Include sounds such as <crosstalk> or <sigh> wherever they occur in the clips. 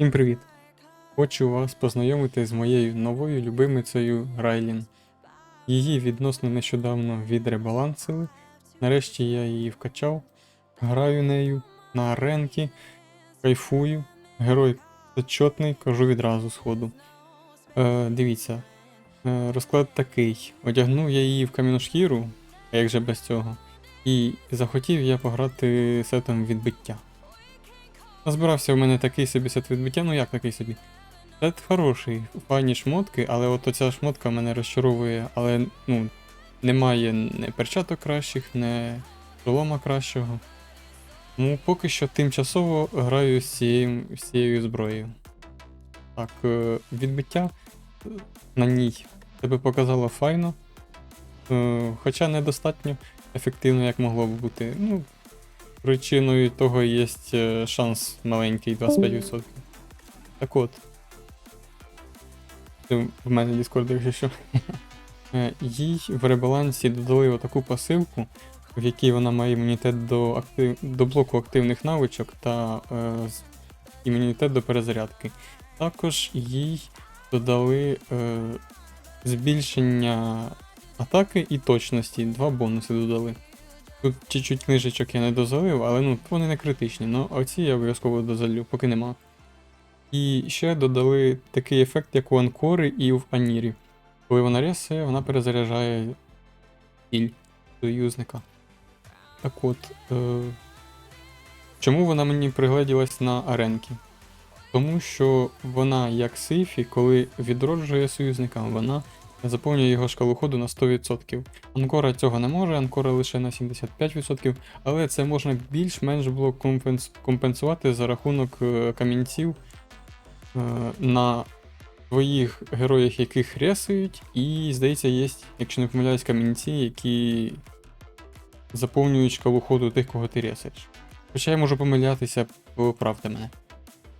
Всім привіт! Хочу вас познайомити з моєю новою любимицею Райлін. Її відносно нещодавно відребалансили. Нарешті я її вкачав, граю нею на аренки, кайфую. Герой зачетний, кажу відразу сходу. Е, дивіться, е, розклад такий. Одягнув я її в кам'яну шкіру, а як же без цього. І захотів я пограти сетом відбиття. Назбирався в мене такий собі сет відбиття, ну як такий собі. Сет хороший, файні шмотки, але от оця шмотка мене розчаровує, але ну, немає не перчаток кращих, не шолома кращого. Тому поки що тимчасово граю з цією, з цією зброєю. Так, е, відбиття е, на ній тебе показало файно. Е, Хоча недостатньо ефективно, як могло б бути. Ну, причиною того є е, шанс маленький 25%. Так от. В мене Discord, якщо що. <laughs> Е, Їй в ребалансі додали отаку пасивку, в якій вона має імунітет до, актив... до блоку активних навичок та е, імунітет до перезарядки. Також їй додали е, збільшення атаки і точності. Два бонуси додали. Тут чуть-чуть книжечок я не дозалив, але ну вони не критичні. Ну оці я обов'язково дозалю, поки нема. І ще додали такий ефект, як у Анкори і в Анірі. Коли вона рясає, вона перезаряджає ціль союзника. Так от. Е- чому вона мені пригледілась на аренки? Тому що вона, як Сейфі, коли відроджує союзника, вона заповнює його шкалу ходу на 100%. Анкора цього не може, Анкора лише на 75%, але це можна більш-менш було компенс- компенсувати за рахунок е, камінців е, на твоїх героях, яких ресують, і, здається, є, якщо не помиляюсь, камінці, які заповнюють шкалу ходу тих, кого ти ресаєш. Хоча я можу помилятися, поправте мене.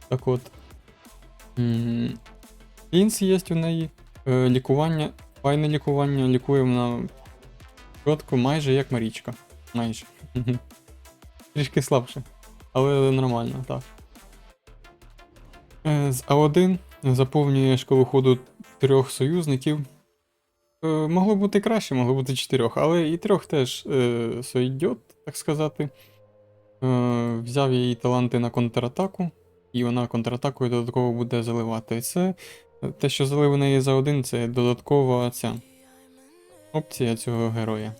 Так от. Лінс є у неї. Е, Лікування, файне лікування, лікує вона чітко, майже як Марічка. Майже. <laughs> Трішки слабше. Але нормально, так. Е, З А1 заповнює шкалу ходу трьох союзників. Е, Могло бути краще, могло бути чотирьох, але і трьох теж е, сойдет, так сказати. Е, взяв її таланти на контратаку, і вона контратакою додатково буде заливати. Це те, що залив неї за один, це додаткова ця опція цього героя.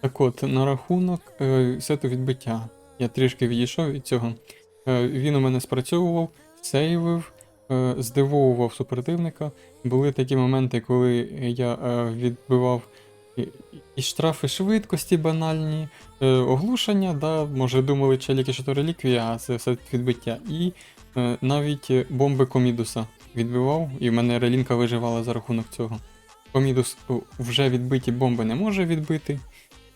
Так от, на рахунок е, сету відбиття. Я трішки відійшов від цього. Е, він у мене спрацьовував, сейвив, е, здивовував супротивника. Були такі моменти, коли я е, відбивав і, штрафи швидкості банальні, е, оглушення, да, може думали, челіки, що то реліквія, а це все відбиття. І навіть е, бомби Комідуса відбивав, і в мене релінка виживала за рахунок цього. Комідус вже відбиті бомби не може відбити.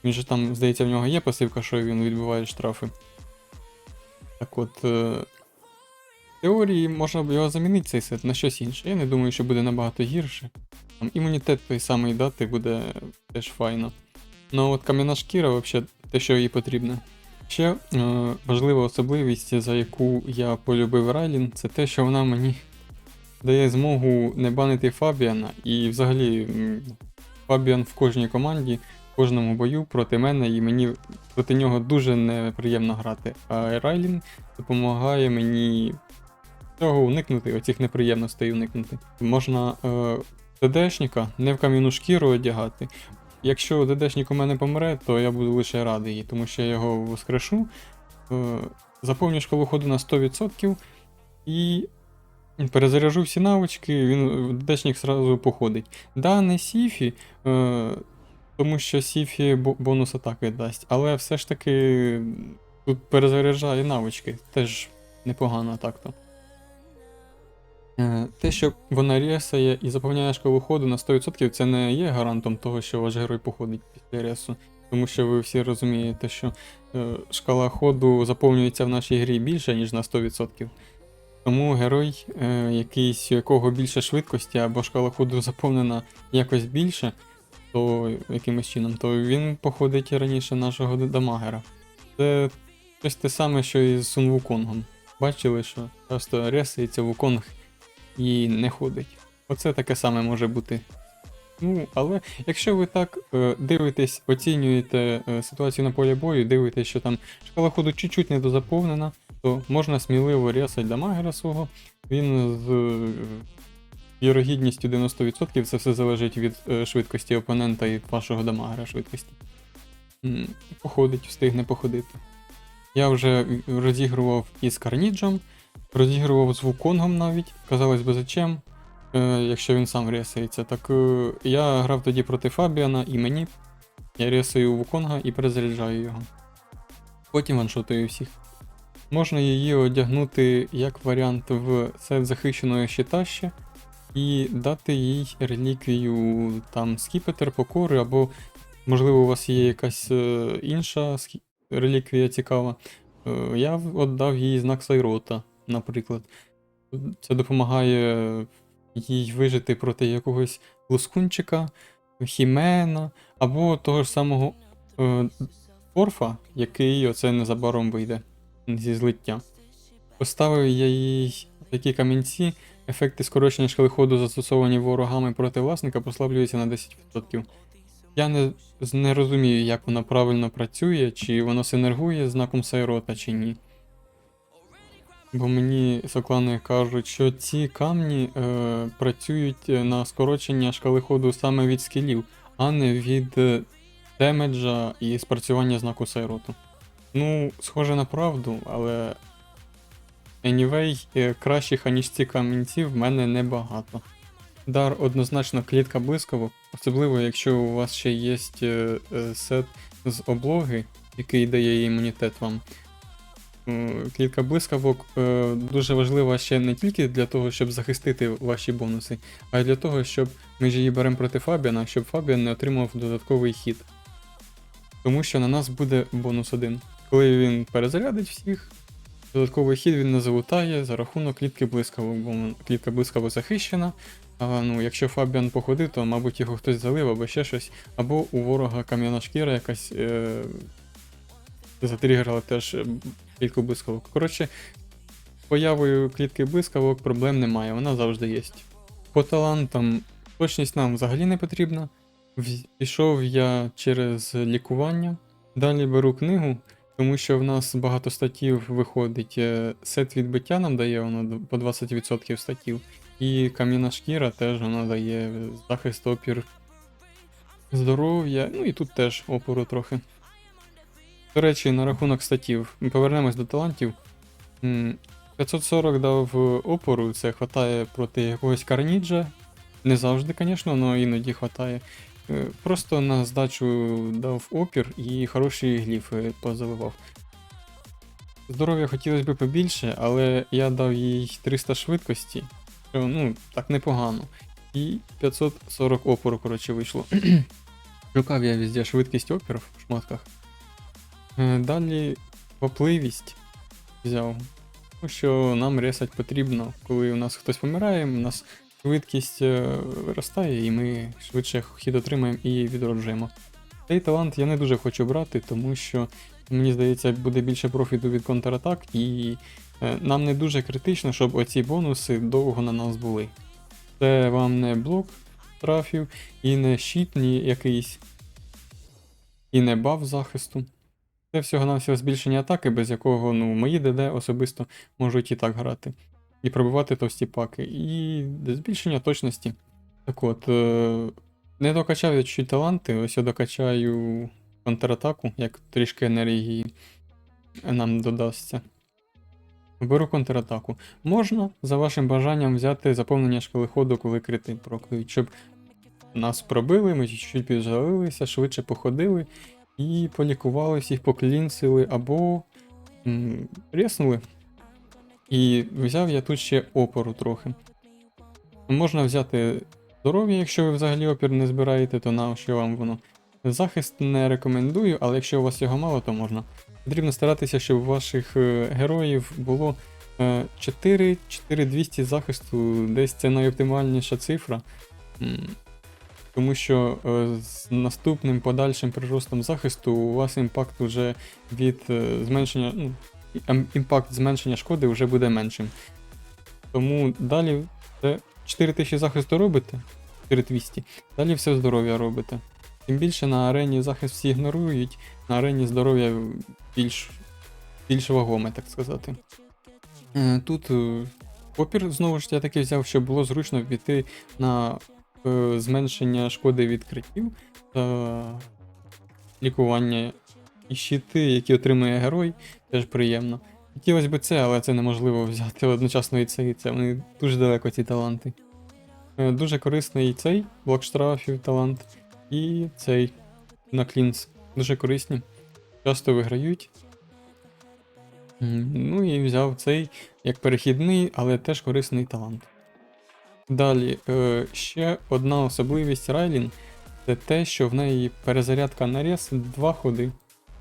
Він же там, здається, в нього є пасивка, що він відбиває штрафи. Так от. Е, теорії можна б його замінити цей сет на щось інше. Я не думаю, що буде набагато гірше. Там імунітет той самий дати буде теж файно. Ну от кам'яна шкіра, взагалі, те, що їй потрібно. Ще е, важлива особливість, за яку я полюбив Райлін, це те, що вона мені дає змогу не банити Фабіана. І взагалі Фабіан в кожній команді, в кожному бою проти мене, і мені проти нього дуже неприємно грати. А Райлін допомагає мені цього уникнути, оцих неприємностей уникнути. Можна е, ДДшника не в кам'яну шкіру одягати. Якщо ДДшник у мене помре, то я буду лише радий, тому що я його воскрешу, е, заповню шкалу ходу на 100% і перезаряжу всі навички, він ДДшник зразу походить. Да, не Сіфі, е, тому що Сіфі бонус атаки дасть, але все ж таки тут перезаряджає навички, теж непогано так-то. Е, Те, що вона рєсає і заповняє шкалу ходу на 100%, це не є гарантом того, що ваш герой походить після ресу. Тому що ви всі розумієте, що е, шкала ходу заповнюється в нашій грі більше, ніж на 100%. Тому герой, е, якийсь, у якого більше швидкості або шкала ходу заповнена якось більше, то якимось чином, то він походить раніше нашого дамагера. Це щось те саме, що і з Сун Вуконгом. бачили, що часто ресається вуконг і не ходить. Оце таке саме може бути. Ну, але якщо ви так е, дивитесь, оцінюєте е, ситуацію на полі бою, дивитесь, що там шкала ходу чуть-чуть недозаповнена, то можна сміливо ресати дамагера свого. Він з е, вірогідністю 90% це все залежить від е, швидкості опонента і вашого дамагера швидкості. Походить, встигне походити. Я вже розігрував із Карніджем, розігрував з Вуконгом навіть, казалось би зачем, е, якщо він сам ресається. Так е, я грав тоді проти Фабіана і мені. Я ресаю Вуконга і перезаряджаю його. Потім ваншотую всіх. Можна її одягнути як варіант в сет захищеної щита ще і дати їй реліквію там скіпетр, покори, або, можливо, у вас є якась е, інша реліквія цікава. Е, Я віддав їй знак Сайрота, наприклад. Це допомагає їй вижити проти якогось лускунчика, хімена, або того ж самого е, Орфа, який оце незабаром вийде зі злиття. Поставив я їй такі камінці, ефекти скорочення шкали ходу, застосовані ворогами проти власника, послаблюються на 10%. Я не, не розумію, як вона правильно працює, чи воно синергує знаком Сайрота, чи ні. Бо мені соклани кажуть, що ці камні е, працюють на скорочення шкали ходу саме від скілів, а не від е, демеджа і спрацювання знаку Сайроту. Ну, схоже на правду, але. Anyway, е, кращих аніж ці камінці в мене небагато. Дар однозначно клітка блискавок, особливо якщо у вас ще є е, е, сет з облоги, який дає імунітет вам. Е, Клітка блискавок е, дуже важлива ще не тільки для того, щоб захистити ваші бонуси, а й для того, щоб ми ж її беремо проти Фабіана, щоб Фабіан не отримав додатковий хід. Тому що на нас буде бонус один. Коли він перезарядить всіх, додатковий хід він не залутає за рахунок клітки блискавок, бо клітка блискавок захищена. А, ну, якщо Фабіан походив, то, мабуть, його хтось залив або ще щось, або у ворога кам'яна шкіра якась е- затригерила теж клітку блискавок. Коротше, появою клітки блискавок проблем немає, вона завжди є. По талантам точність нам взагалі не потрібна. Пішов я через лікування. Далі беру книгу, тому що в нас багато статів виходить. Е, Сет відбиття нам дає воно по 20% статів. І кам'яна шкіра теж вона дає захист опір здоров'я. Ну і тут теж опору трохи. До речі, на рахунок статів. Повернемось до талантів. 540 дав е, опору, це хватає проти якогось карніджа. Не завжди, звісно, але іноді хватає. Е, Просто на здачу дав опір і хороші гліфи позаливав. Здоров'я хотілося б побільше, але я дав їй 300 швидкості, що ну, так непогано. І 540 опору, коротше, вийшло. <clears throat> Шукав я везде швидкість опіру в шмотках. Е, Далі попливість взяв. Тому що нам ресать потрібно, коли у нас хтось помирає, у нас швидкість е, виростає, і ми швидше хід отримаємо і відроджуємо. Цей талант я не дуже хочу брати, тому що мені здається, буде більше профіту від контратак, і е, нам не дуже критично, щоб оці бонуси довго на нас були. Це вам не блок трафів, і не щит ні якийсь, і не баф захисту. Це всього-навсього збільшення атаки, без якого ну, мої ДД особисто можуть і так грати. І пробивати товсті паки. І збільшення точності. Так от, е, не докачав я чуть таланти, ось я докачаю контратаку, як трішки енергії нам додасться. Беру контратаку. Можна за вашим бажанням взяти заповнення шкали ходу, коли крити прокають, щоб нас пробили, ми чуть-чуть піджалилися, швидше походили і полікували всіх, поклінсили або м, рєснули. І взяв я тут ще опору трохи. Можна взяти здоров'я, якщо ви взагалі опір не збираєте, то на що вам воно. Захист не рекомендую, але якщо у вас його мало, то можна. Потрібно старатися, щоб у ваших е, героїв було е, 4 4200 захисту, десь це найоптимальніша цифра. Тому що е, з наступним подальшим приростом захисту у вас імпакт уже від е, зменшення, ну, ем- імпакт зменшення шкоди вже буде меншим. Тому далі це 4000 захисту робите, 4200, далі все здоров'я робите. Тим більше на арені захист всі ігнорують, на арені здоров'я більш, більш вагоме, так сказати. Е, Тут опір знову ж я таки взяв, щоб було зручно піти на зменшення шкоди відкриттів та лікування і щити, які отримує герой, теж приємно. Хотілося б це, але це неможливо взяти одночасно і це, і це. Вони дуже далеко ці таланти. Е, Дуже корисний і цей блок штрафів талант. І цей на клінс. Дуже корисні. Часто виграють. Ну і взяв цей як перехідний, але теж корисний талант. Далі, е, ще одна особливість Райлін це те, що в неї перезарядка на рез два ходи.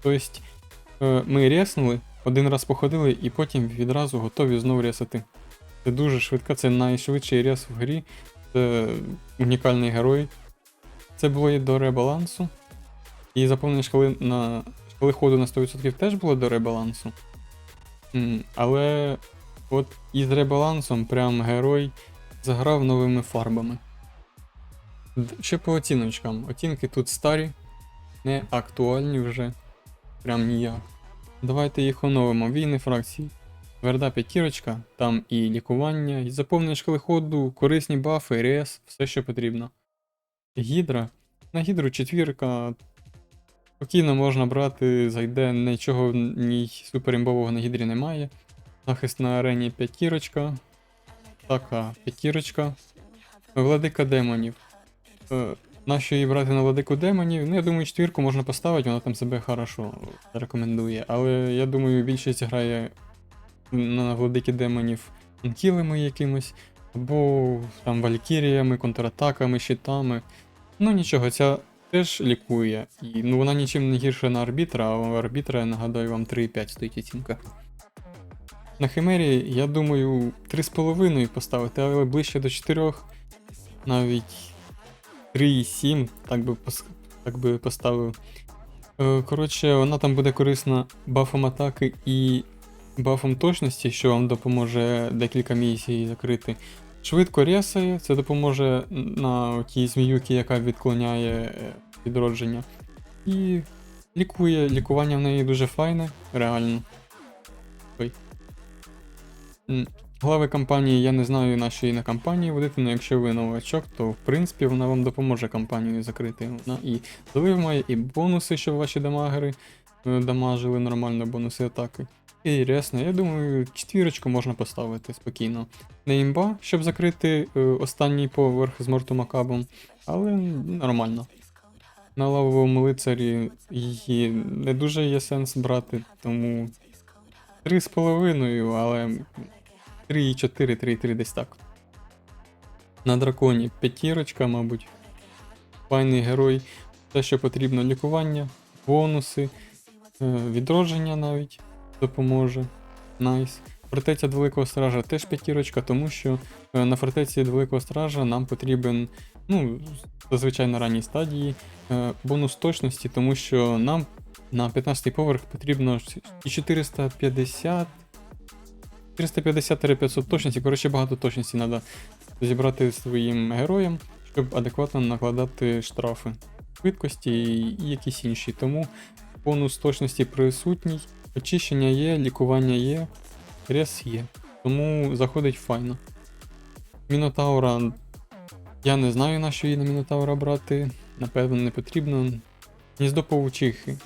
Тобто е, ми реснули, один раз походили і потім відразу готові знову ресати. Це дуже швидко, це найшвидший рез в грі, це унікальний герой. Це було і до ребалансу. І заповнення шкали на шкали ходу на 100% теж було до ребалансу. Але от із ребалансом прям герой заграв новими фарбами. Ще по оціночкам. Оцінки тут старі, не актуальні вже. Прям ніяк. Давайте їх оновимо. Війни фракції. Тверда п'ятірочка, там і лікування, і заповнення шкали ходу, корисні бафи, рес, все що потрібно. Гідра. На гідру четвірка. Спокійно можна брати, зайде, нічого ні суперімбового на гідрі немає. Захист на арені п'ятірочка. Така, п'ятірочка. Владика демонів. Е, Нащо її брати на владику демонів? Ну, я думаю, четвірку можна поставити, вона там себе хорошо рекомендує. Але я думаю, більшість грає на владики демонів анкілами якимось, або там валькіріями, контратаками, щитами. Ну нічого, ця теж лікує. І ну, вона нічим не гірша на арбітра, а у арбітра, я нагадаю, вам 3,5 стоїть оцінка. На Химері, я думаю, 3,5 поставити, але ближче до 4, навіть 3,7, так би, так би поставив. Е, Коротше, вона там буде корисна бафом атаки і бафом точності, що вам допоможе декілька місій закрити. Швидко рєсає, це допоможе на тій зміюці, яка відклоняє е, відродження. І лікує, лікування в неї дуже файне, реально. Глави кампанії я не знаю, на що її на кампанії водити, але якщо ви новачок, то в принципі вона вам допоможе кампанію закрити. Вона і залив має, і бонуси, щоб ваші дамагери е, дамажили нормально, бонуси атаки. І рясно, я думаю, четвірочку можна поставити спокійно. Не імба, щоб закрити е, останній поверх з Мортумакабом, але нормально. На лавовому лицарі її не дуже є сенс брати, тому 3,5, але 3,4, 3,3 десь так. На драконі п'ятірочка, мабуть. Файний герой. Те, що потрібно лікування, бонуси, е, відродження навіть допоможе. Найс. Фортеця Великого Стража теж п'ятірочка, тому що е, на фортеці Великого Стража нам потрібен, ну, зазвичай на ранній стадії, е, бонус точності, тому що нам на 15 поверх потрібно і 450. 450-500 точності, коротше, багато точності треба зібрати своїм героям, щоб адекватно накладати штрафи швидкості і якісь інші. Тому бонус точності присутній, очищення є, лікування є, рез є. Тому заходить файно. Мінотаура. Я не знаю, на що її на Мінотаура брати. Напевно, не потрібно. Гніздо павучихи.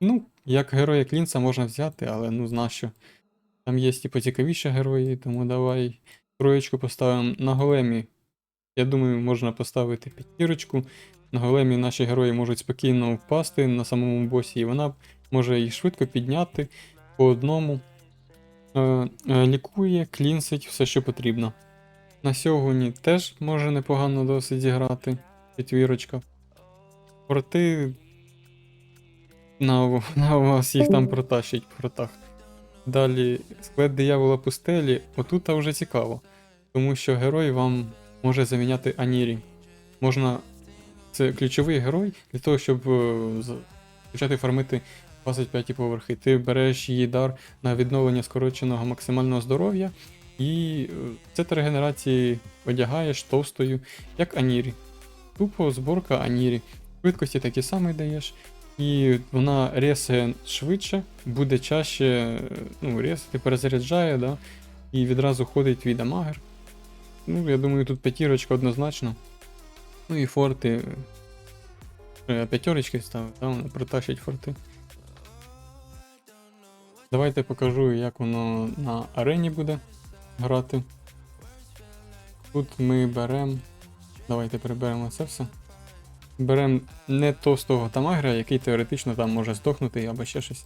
Ну, як героя Клінса можна взяти, але ну на що. Там є типу цікавіші герої, тому давай троєчку поставимо на големі. Я думаю, можна поставити п'ятірочку. На големі наші герої можуть спокійно впасти на самому босі, і вона може їх швидко підняти по одному. Е, е, лікує, клінсить, все, що потрібно. На сьогодні теж може непогано досить зіграти. Четвірочка. Порти. На, на вас їх там протащить в портах. Далі, склад диявола пустелі, отут вже цікаво. Тому що герой вам може заміняти Анірі. Можна. Це ключовий герой для того, щоб е, почати фармити 25 поверхи. Ти береш її дар на відновлення скороченого максимального здоров'я, і е, це ти регенерації одягаєш товстою, як Анірі. Тупо зборка Анірі. Швидкості такі самі даєш. І вона ресає швидше, буде чаще, е, ну, ресати, перезаряджає, да? і відразу ходить твій дамагер. Ну, я думаю, тут п'ятірочка однозначно. Ну і форти. П'ятерочки ставив, да? Воно протащить форти. Давайте покажу, як воно на арені буде грати. Тут ми беремо. Давайте приберемо це все. Беремо не товстого тамагра, який теоретично там може здохнути або ще щось.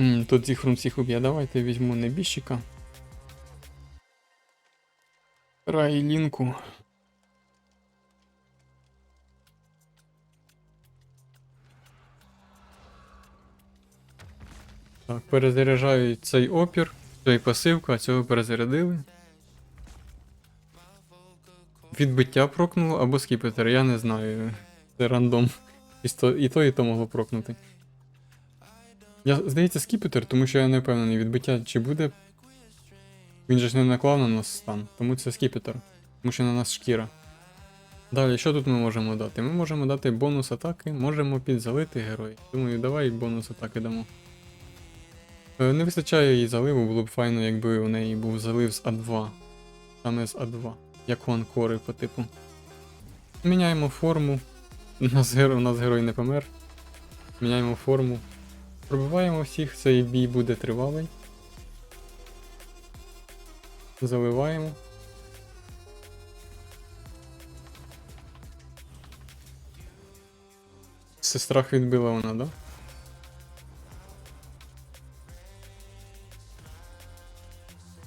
М, Тут зіхрум всіх уб'є. Давайте візьму небіжчика. Райлінку. Так, перезаряджаю цей опір, цей пасивку, а цього перезарядили. Відбиття прокнуло або скіпетр, я не знаю. Це рандом. І то, і то, і то могло прокнути. Я, здається, скіпетр, тому що я не впевнений, відбиття чи буде. Він же ж не наклав на нас стан, тому це скіпетр. Тому що на нас шкіра. Далі, що тут ми можемо дати? Ми можемо дати бонус атаки, можемо підзалити героя. Думаю, давай бонус атаки дамо. Е, Не вистачає їй заливу, було б файно, якби у неї був залив з А2. Саме з А2. Як у анкори по типу. Міняємо форму. У нас, у нас герой не помер. Міняємо форму. Пробиваємо всіх, цей бій буде тривалий. Заливаємо. Це страх відбила вона, да?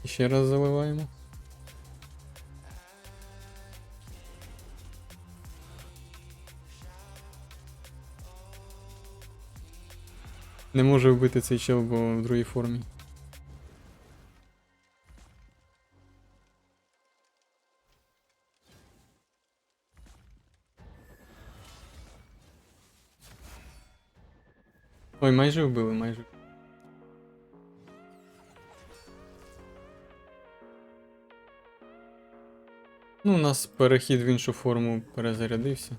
Ще раз заливаємо. Не може вбити цей чел, бо в другій формі. Ой, майже вбили, майже. Ну, у нас перехід в іншу форму перезарядився.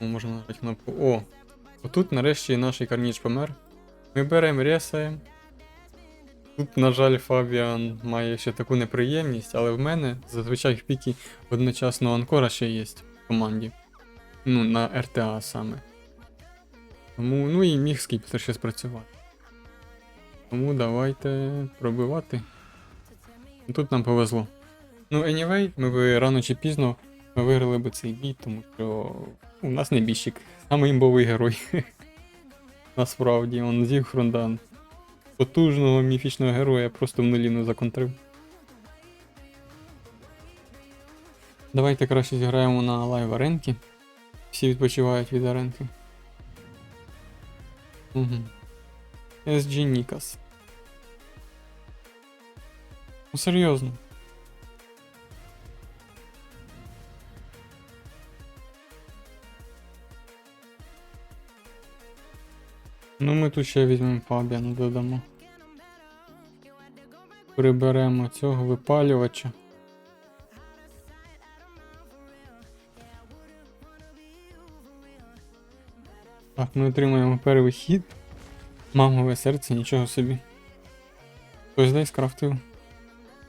Можна нажати кнопку. О! Отут нарешті наш карніч помер. Ми беремо ресаємо. Тут, на жаль, Фабіан має ще таку неприємність, але в мене зазвичай в пікі одночасно Анкора ще є в команді. Ну, на РТА саме. Тому, ну і міг скіптер ще спрацювати. Тому давайте пробивати. Тут нам повезло. Ну, anyway, ми би рано чи пізно виграли би цей бій, тому що у нас не бійщик, саме імбовий герой. <laughs> Насправді, он Зігфрундан. Потужного міфічного героя просто в нуліну законтрив. Давайте краще зіграємо на лайв аренки. Всі відпочивають від аренки. Угу. SG Nikas. Ну серйозно. Ну ми тут ще візьмемо Фабіана додамо. Приберемо цього випалювача. Так, ми отримаємо перший хід. Мамове серце, нічого собі. Хтось десь скрафтив.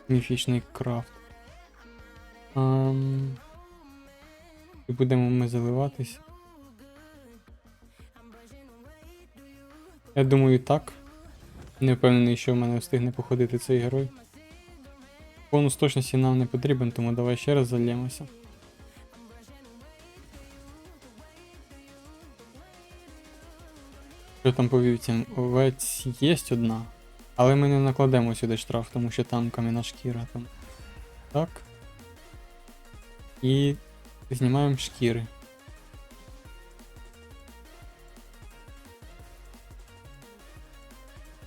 Міфічний крафт. Ам... І будемо ми заливатись. Я думаю, так. Не впевнений, що в мене встигне походити цей герой. Бонус точності нам не потрібен, тому давай ще раз зальємося. Що там по вівцям? Овець є одна. Але ми не накладемо сюди штраф, тому що там кам'яна шкіра там. Так. І знімаємо шкіри.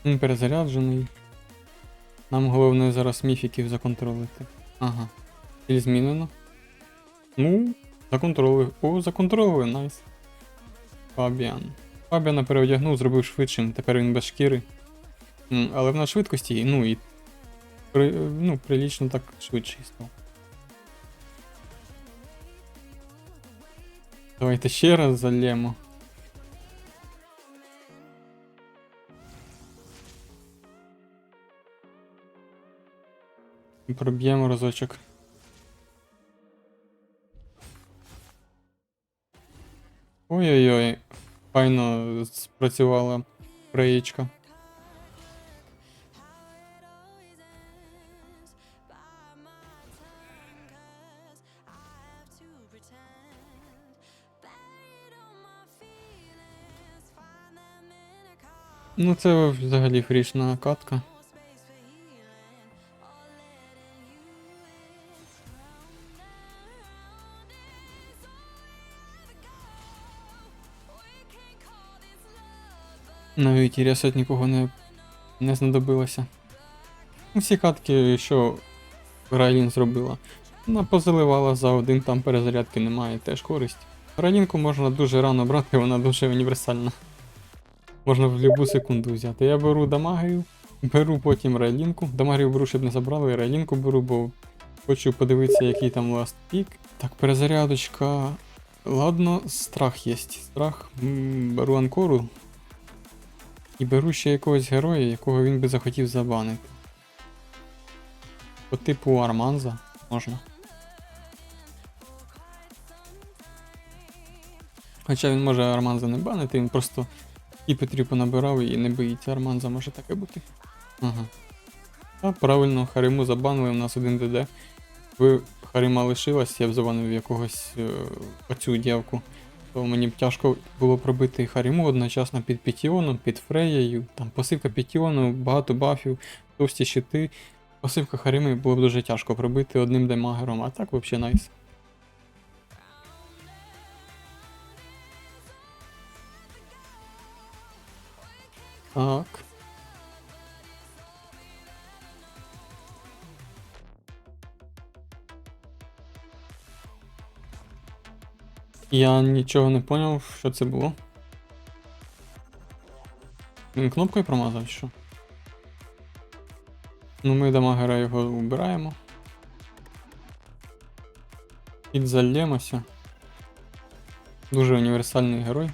Він перезаряджений. Нам головне зараз міфіків законтролити. Ага. Ціль змінено. Ну, законтролили. О, законтролили, найс. Фабіан. Фабіана переодягнув, зробив швидшим, тепер він без шкіри. Але в на швидкості, ну і при, ну, прилічно так швидший став. Давайте ще раз зальємо. Проб'ємо разочок. Ой-ой-ой, файно спрацювала краєчка. Ну це взагалі фрішна катка. Навіть і рясет нікого не, не знадобилося. Всі катки, що Райлін зробила, вона позаливала за один, там перезарядки немає, теж користь. Райлінку можна дуже рано брати, вона дуже універсальна. Можна в будь-яку секунду взяти. Я беру дамагію, беру потім райлінку. Дамагію беру, щоб не забрали, райлінку беру, бо хочу подивитися, який там last пік. Так, перезарядочка. Ладно, страх є. Страх. Беру анкору. І беру ще якогось героя, якого він би захотів забанити. По типу Арманза можна. Хоча він може Арманза не банити, він просто і Петрі набирав і не боїться Арманза, може таке бути. Ага. А правильно, Хариму забанили, у нас один ДД. Ви Харима лишилась, я б забанив якогось е, оцю дівку. То мені б тяжко було пробити Харіму одночасно під Пітіоном, під Фреєю. Там посивка Пітіону, багато бафів, товсті щити. Посивка Харіми було б дуже тяжко пробити одним демагером, а так взагалі найс. Так. Я нічого не поняв, що це було. Він кнопкою промазав що? Ну, ми дамагера його вбираємо. Підзальємося. Дуже універсальний герой.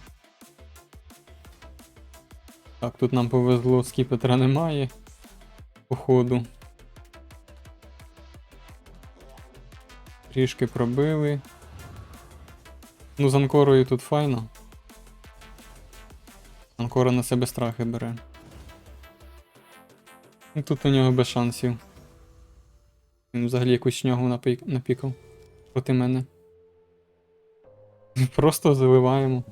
Так, тут нам повезло, скіпетра немає. Походу. Трішки пробили. Ну, з Анкорою тут файно. Анкора на себе страхи бере. Ну, Тут у нього без шансів. Він взагалі якусь шнягу напік... напікав проти мене. <laughs> Просто заливаємо.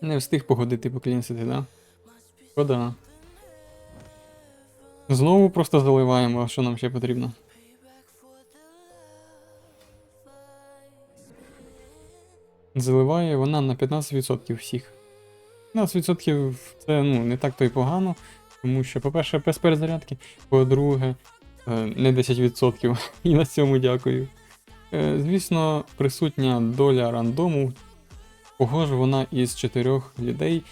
Не встиг погодити поклінсити, да? Шкода. Знову просто заливаємо, що нам ще потрібно. Заливає вона на 15% всіх. 15% це ну, не так то й погано, тому що, по-перше, без перезарядки, по-друге, е, не 10%. <laughs> І на цьому дякую. Е, Звісно, присутня доля рандому, кого ж вона із чотирьох людей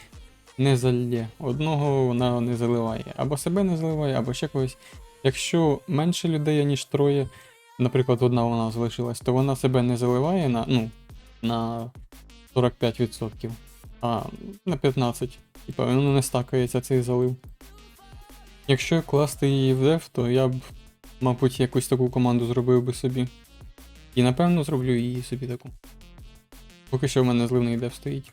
не залє. Одного вона не заливає. Або себе не заливає, або ще когось. Якщо менше людей, ніж троє, наприклад, одна вона залишилась, то вона себе не заливає на, ну, на 45%, а на 15%. Типа воно не стакається цей залив. Якщо класти її в деф, то я б, мабуть, якусь таку команду зробив би собі. І напевно зроблю її собі таку. Поки що в мене зливний деф стоїть.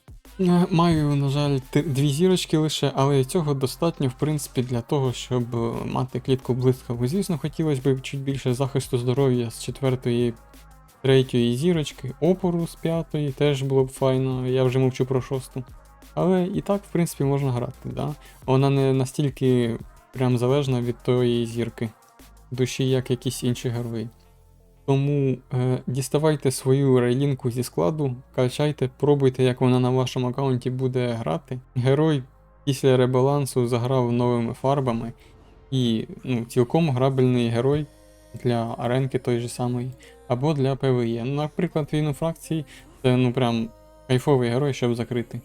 Маю, на жаль, дві зірочки лише, але цього достатньо, в принципі, для того, щоб е, мати клітку блискаву. Звісно, хотілося б чуть більше захисту здоров'я з четвертої, третьої зірочки, опору з п'ятої теж було б файно, я вже мовчу про шосту. Але і так, в принципі, можна грати, да? Вона не настільки прям залежна від тої зірки, душі, як якісь інші герої. Тому е, діставайте свою рейлінку зі складу, качайте, пробуйте, як вона на вашому аккаунті буде грати. Герой після ребалансу заграв новими фарбами, і ну, цілком грабельний герой для аренки той же самої, або для ПВЕ. Наприклад, війну фракції це ну прям кайфовий герой, щоб закрити.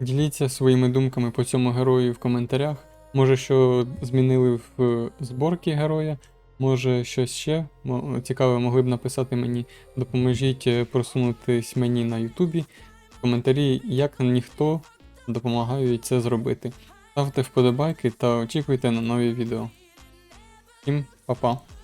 Діліться своїми думками по цьому герою в коментарях. Може, що змінили в зборки героя, може щось ще цікаве могли б написати мені. Допоможіть е, просунутись мені на Ютубі. Коментарі, як ніхто допомагає це зробити. Ставте вподобайки та очікуйте на нові відео. Всім па-па!